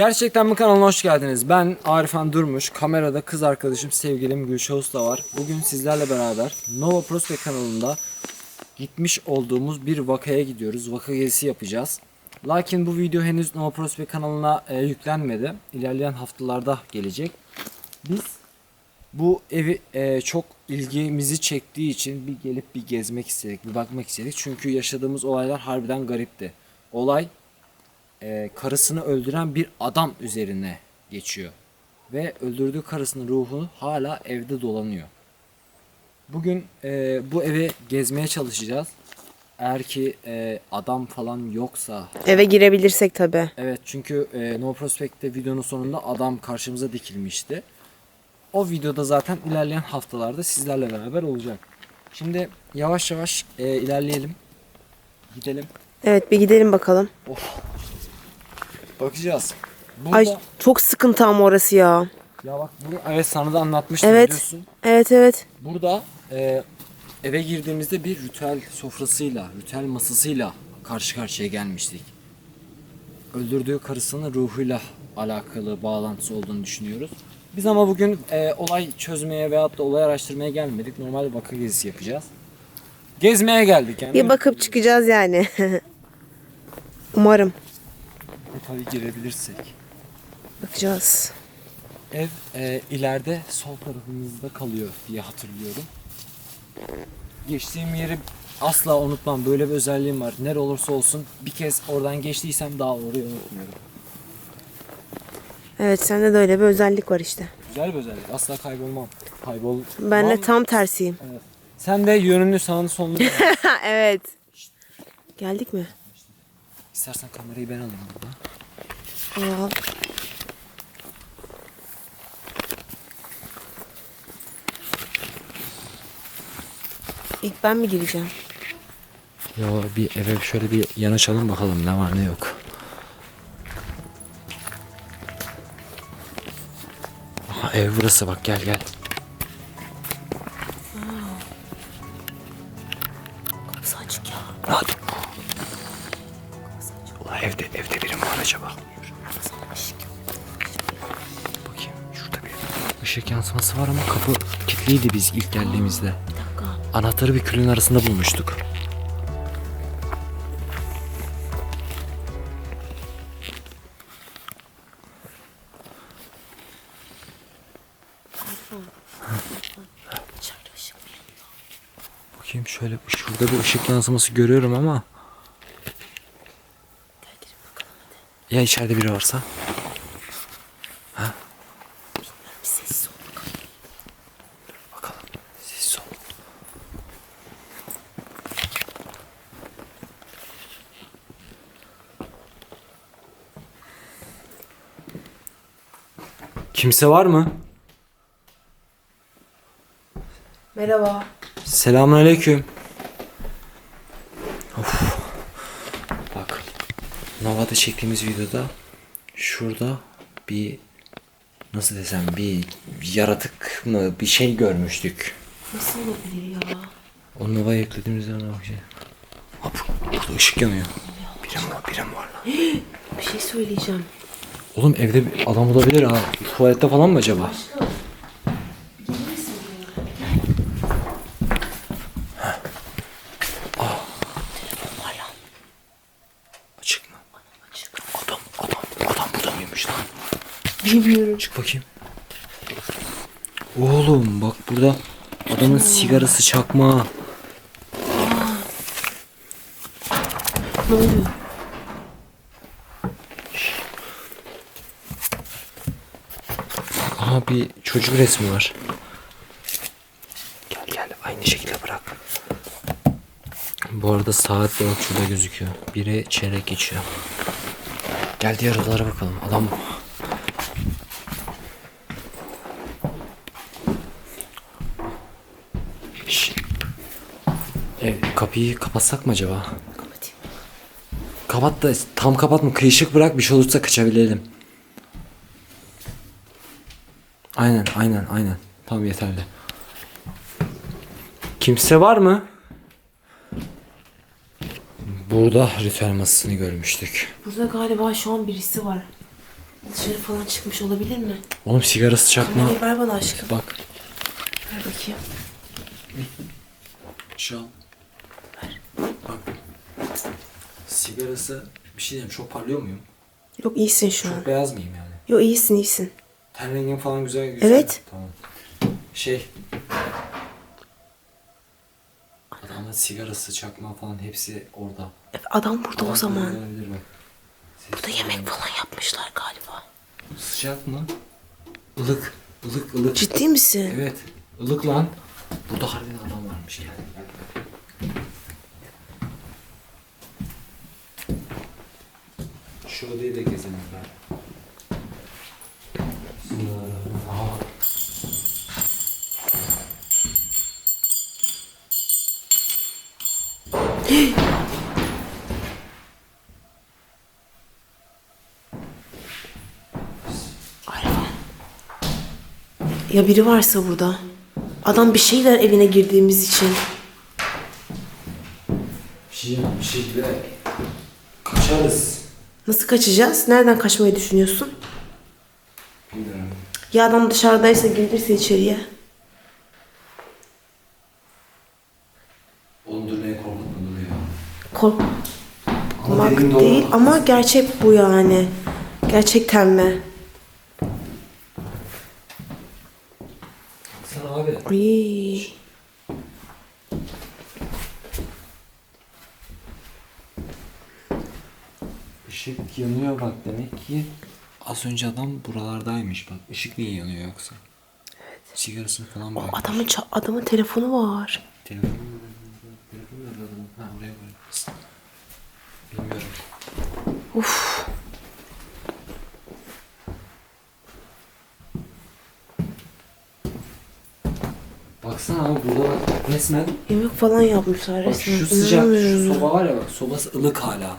Gerçekten mi kanalına hoş geldiniz. Ben Arifan Durmuş. Kamerada kız arkadaşım sevgilim Gülşah Usta var. Bugün sizlerle beraber Nova Prospect kanalında gitmiş olduğumuz bir vakaya gidiyoruz. Vaka gezisi yapacağız. Lakin bu video henüz Nova Prospect kanalına e, yüklenmedi. İlerleyen haftalarda gelecek. Biz bu evi e, çok ilgimizi çektiği için bir gelip bir gezmek istedik, bir bakmak istedik. Çünkü yaşadığımız olaylar harbiden garipti. Olay e, karısını öldüren bir adam üzerine geçiyor. Ve öldürdüğü karısının ruhu hala evde dolanıyor. Bugün e, bu eve gezmeye çalışacağız. Eğer ki e, adam falan yoksa Eve girebilirsek tabi. Evet çünkü e, No Prospect'te videonun sonunda adam karşımıza dikilmişti. O videoda zaten ilerleyen haftalarda sizlerle beraber olacak. Şimdi yavaş yavaş e, ilerleyelim. Gidelim. Evet bir gidelim bakalım. Bakacağız. Burada, Ay çok sıkıntı ama orası ya. ya bak bunu evet sana da anlatmıştım Evet. biliyorsun. Evet evet. Burada e, eve girdiğimizde bir ritüel sofrasıyla, ritüel masasıyla karşı karşıya gelmiştik. Öldürdüğü karısının ruhuyla alakalı bağlantısı olduğunu düşünüyoruz. Biz ama bugün e, olay çözmeye veyahut da olay araştırmaya gelmedik. Normal vaka gezisi yapacağız. Gezmeye geldik yani. Bir bakıp çıkacağız yani. Umarım. Tabii girebilirsek. Bakacağız. Ev e, ileride sol tarafımızda kalıyor diye hatırlıyorum. Geçtiğim yeri asla unutmam. Böyle bir özelliğim var. Nere olursa olsun bir kez oradan geçtiysem daha orayı unutmuyorum. Evet sende de öyle bir özellik var işte. Güzel bir özellik. Asla kaybolmam. Kaybol. Ben de tam tersiyim. Evet. Sen de yönünü sağını solunu evet. Geldik mi? İstersen kamerayı ben alayım burada. Al. İlk ben mi gireceğim? Yo bir eve şöyle bir yanaşalım bakalım ne var ne yok. Aha ev burası bak gel gel. Kilitliydi biz ilk geldiğimizde. Bir dakika. Anahtarı bir külün arasında bulmuştuk. Bakayım şöyle şurada bir ışık yansıması görüyorum ama ya içeride biri varsa? Bir sessiz ol bakalım. Bakalım. Siz ol. Kimse var mı? Merhaba. Selamünaleyküm. Of. Bak. Nova'da çektiğimiz videoda şurada bir nasıl desem bir yaratık mı bir şey görmüştük. Nasıl olabilir ya? O Nova'ya eklediğimizde ona bakacağım. Ha bu- burada ışık yanıyor. Birim var, birim var lan. Bir şey söyleyeceğim. Oğlum evde bir adam olabilir ha. Tuvalette falan mı acaba? Lan? Bilmiyorum. Çık bakayım. Oğlum bak burada adamın sigarası çakma. Ne oluyor? Aha bir çocuk resmi var. Gel gel aynı şekilde bırak. Bu arada saat de bak şurada gözüküyor. Biri çeyrek geçiyor. Gel diğer odalara bakalım. Adam Şşş. Ev, kapıyı kapatsak mı acaba? Kapatayım. Kapat da tam kapatma kıyışık bırak bir şey olursa kaçabilelim. Aynen aynen aynen. Tamam yeterli. Kimse var mı? Burada ritüel masasını görmüştük. Burada galiba şu an birisi var. Dışarı falan çıkmış olabilir mi? Oğlum sigarası çakma. Kamerayı ver bana aşkım. Bak. Ver bakayım. Şu an. Bak. Sigarası bir şey diyeyim çok parlıyor muyum? Yok iyisin şu an. Çok beyaz mıyım yani? Yok iyisin iyisin. Ten rengim falan güzel güzel. Evet. Tamam. Şey. Adamın sigarası, çakma falan hepsi orada. Adam burada o zaman. olabilir. Ses Burada yemek falan yapmışlar galiba. Sıcak mı? Ilık. Ilık ılık. Ciddi misin? Evet. Ilık lan. Burada harbiden adam varmış yani. Şu odayı da gezelim ben. Ya biri varsa burada. Adam bir şeyler evine girdiğimiz için. Bir şey bir şekilde kaçarız. Nasıl kaçacağız? Nereden kaçmayı düşünüyorsun? Ya adam dışarıdaysa gelirse içeriye. Oğlum dur beni korkutma dur ya. Korkmak dediğin doğru. değil ama gerçek bu yani. Gerçekten mi? Baksana abi. Ay. Işık yanıyor bak demek ki az önce adam buralardaymış bak. Işık niye yanıyor yoksa? Evet. Sigarasını falan O adamın ça- adamın telefonu var. Telefonu Telefonu nerede adamın? Ha oraya koy. Bilmiyorum. Uf. Baksana abi burada bak resmen Yemek falan yapmışlar bak resmen. şu sıcak şu soba var ya bak sobası ılık hala.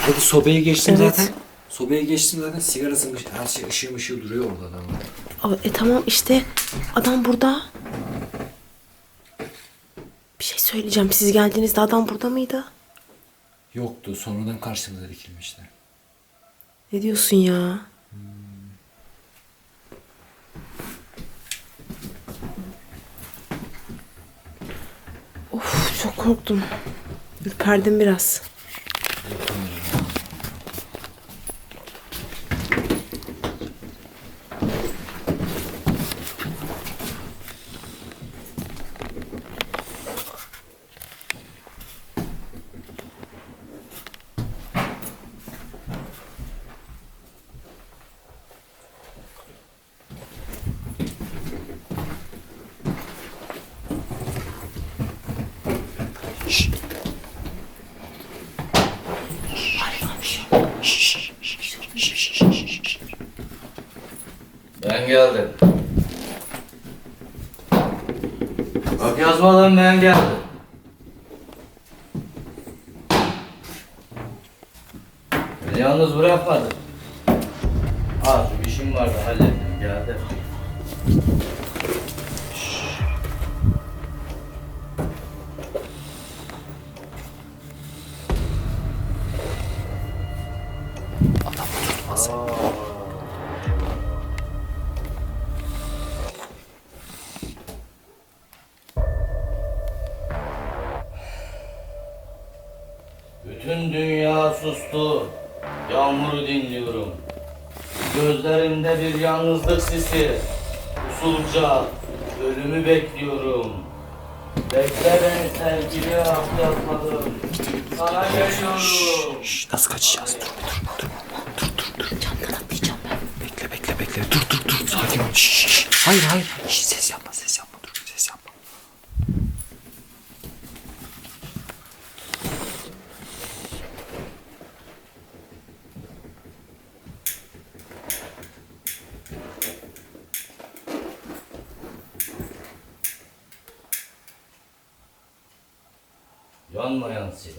Hadi sobaya geçtim Evet. zaten. Sobaya geçtim zaten sigarası her şey ışığı ışığı duruyor orada adamın. Abi, E tamam işte adam burada. Bir şey söyleyeceğim. Siz geldiğinizde adam burada mıydı? Yoktu sonradan karşımıza dikilmişler. Ne diyorsun ya? Of çok korktum. Ürperdim biraz. Ben geldim. Bak yazmadan ben geldim. Beni yalnız bırakmadın. Az bir işim vardı hallettim geldim. Bütün dünya sustu. Yağmuru dinliyorum. Gözlerimde bir yalnızlık sisi. Usulca ölümü bekliyorum. Bekle beni sevgili ah yazmadım. Sana geliyorum. Şş, nasıl kaçacağız? Dur dur dur. Dur dur dur. Camdan atlayacağım ben. Bekle bekle bekle. Dur dur dur. Sakin ol. Şş, şş. Hayır hayır. Şş, ses yapma. Dur ses yapma.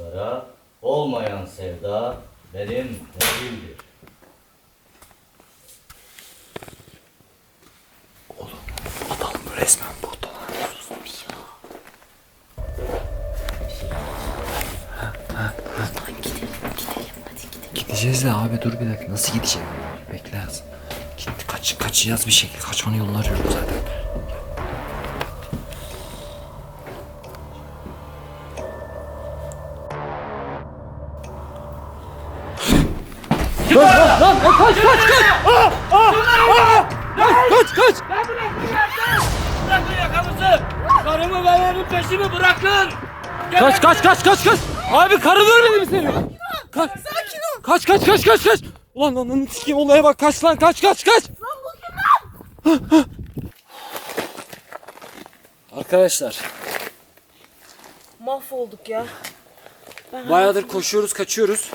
Sigara, olmayan sevda benim değildir. Adam resmen burada lan. Gidelim gidelim hadi gidelim. Gideceğiz de abi dur bir dakika. Nasıl gideceğim? Bekle. Kaç, kaçacağız bir şekilde. Kaçmanın yolunu arıyorum zaten. Lan lan lan lan, kaç kaç kaç! Aa, aa, aa! Kaç kaç! Bırakın yakamızı. Karımı ve benim peşimi bırakın. Kaç kaç kaç kaç kaç! Abi karın ölmedi mi senin? Kaç! Sakin ol! Kaç kaç kaç kaç kaç! Ulan lan lan sikeyim olaya bak kaç lan kaç kaç kaç! Arkadaşlar Mahvolduk ya. Ben bayağıdır koşuyoruz kaçıyoruz.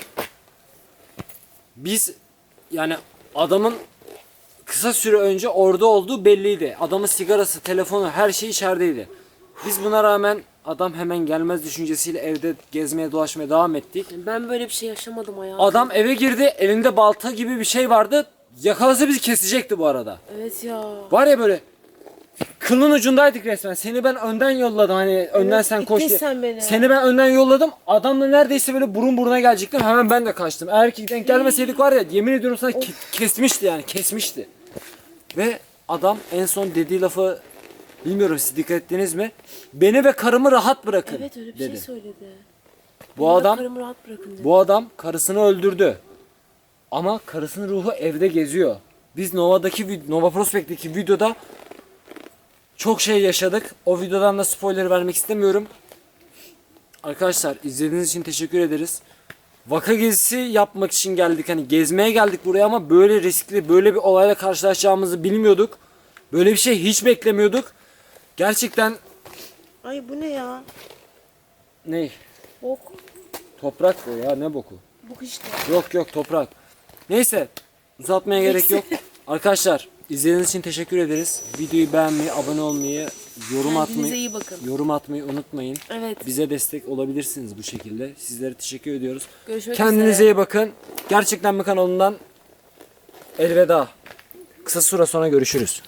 Biz yani adamın kısa süre önce orada olduğu belliydi. Adamın sigarası, telefonu her şey içerideydi. Biz buna rağmen adam hemen gelmez düşüncesiyle evde gezmeye dolaşmaya devam ettik. Ben böyle bir şey yaşamadım hayatım. Adam eve girdi elinde balta gibi bir şey vardı. Yakalasa bizi kesecekti bu arada. Evet ya. Var ya böyle kılın ucundaydık resmen. Seni ben önden yolladım hani önden sen ittin koş diye. sen beni. Seni ben önden yolladım. Adamla neredeyse böyle burun buruna gelecektim. Hemen ben de kaçtım. Eğer ki denk gelmeseydik var ya yemin ediyorum sana ke- kesmişti yani kesmişti. Ve adam en son dediği lafı bilmiyorum siz dikkat ettiniz mi? Beni ve karımı rahat bırakın Evet öyle bir dedi. şey söyledi. Bu ve adam Karımı rahat bırakın dedi. bu adam karısını öldürdü. Ama karısının ruhu evde geziyor. Biz Nova'daki vid- Nova Prospect'teki videoda çok şey yaşadık. O videodan da spoiler vermek istemiyorum. Arkadaşlar izlediğiniz için teşekkür ederiz. Vaka gezisi yapmak için geldik. Hani gezmeye geldik buraya ama böyle riskli, böyle bir olayla karşılaşacağımızı bilmiyorduk. Böyle bir şey hiç beklemiyorduk. Gerçekten Ay bu ne ya? ne? Bok. Toprak bu ya ne boku? Bok işte. Yok yok toprak. Neyse uzatmaya gerek yok. Arkadaşlar izlediğiniz için teşekkür ederiz. Videoyu beğenmeyi, abone olmayı, yorum Kendinize atmayı, iyi bakın. yorum atmayı unutmayın. Evet. Bize destek olabilirsiniz bu şekilde. Sizlere teşekkür ediyoruz. Görüşmek Kendinize üzere. iyi bakın. Gerçekten mi kanalından elveda. Kısa süre sonra görüşürüz.